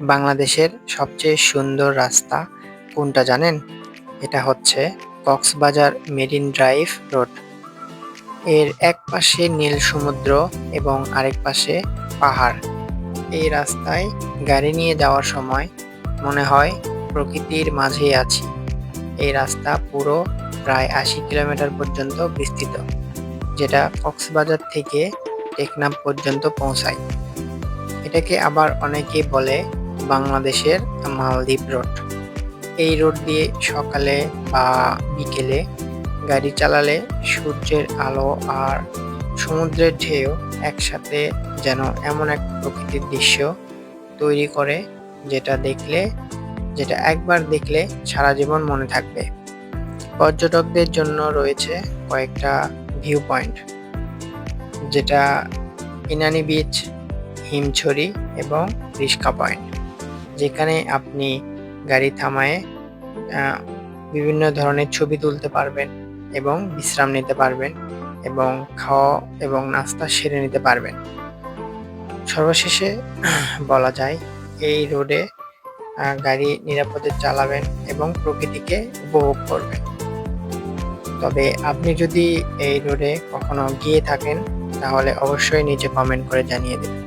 বাংলাদেশের সবচেয়ে সুন্দর রাস্তা কোনটা জানেন? এটা হচ্ছে কক্সবাজার মেরিন ড্রাইভ রোড। এর এক পাশে নীল সমুদ্র এবং আরেক পাশে পাহাড়। এই রাস্তায় গাড়ি নিয়ে যাওয়ার সময় মনে হয় প্রকৃতির মাঝেই আছি। এই রাস্তা পুরো প্রায় আশি কিলোমিটার পর্যন্ত বিস্তৃত, যেটা কক্সবাজার থেকে টেকনাম পর্যন্ত পৌঁছায়। এটাকে আবার অনেকে বলে বাংলাদেশের মালদ্বীপ রোড। এই রোড দিয়ে সকালে বা বিকেলে গাড়ি চালালে সূর্যের আলো আর সমুদ্রের ঢেউ একসাথে যেন এমন এক প্রকৃতির দৃশ্য তৈরি করে, যেটা দেখলে, যেটা একবার দেখলে সারা জীবন মনে থাকবে। পর্যটকদের জন্য রয়েছে কয়েকটা ভিউ পয়েন্ট, যেটা ইনানি বিচ, হিমছড়ি এবং রিস্কা পয়েন্ট। যেখানে আপনি গাড়ি থামায়ে বিভিন্ন ধরনের ছবি তুলতে পারবেন এবং বিশ্রাম নিতে পারবেন এবং খাওয়া এবং নাস্তা সেরে নিতে পারবেন। সর্বশেষে বলা যায়, এই রোডে গাড়ি নিরাপদে চালাবেন এবং প্রকৃতিকে উপভোগ করবেন। তবে আপনি যদি এই রোডে কখনো গিয়ে থাকেন, তাহলে অবশ্যই নিচে কমেন্ট করে জানিয়ে দেবেন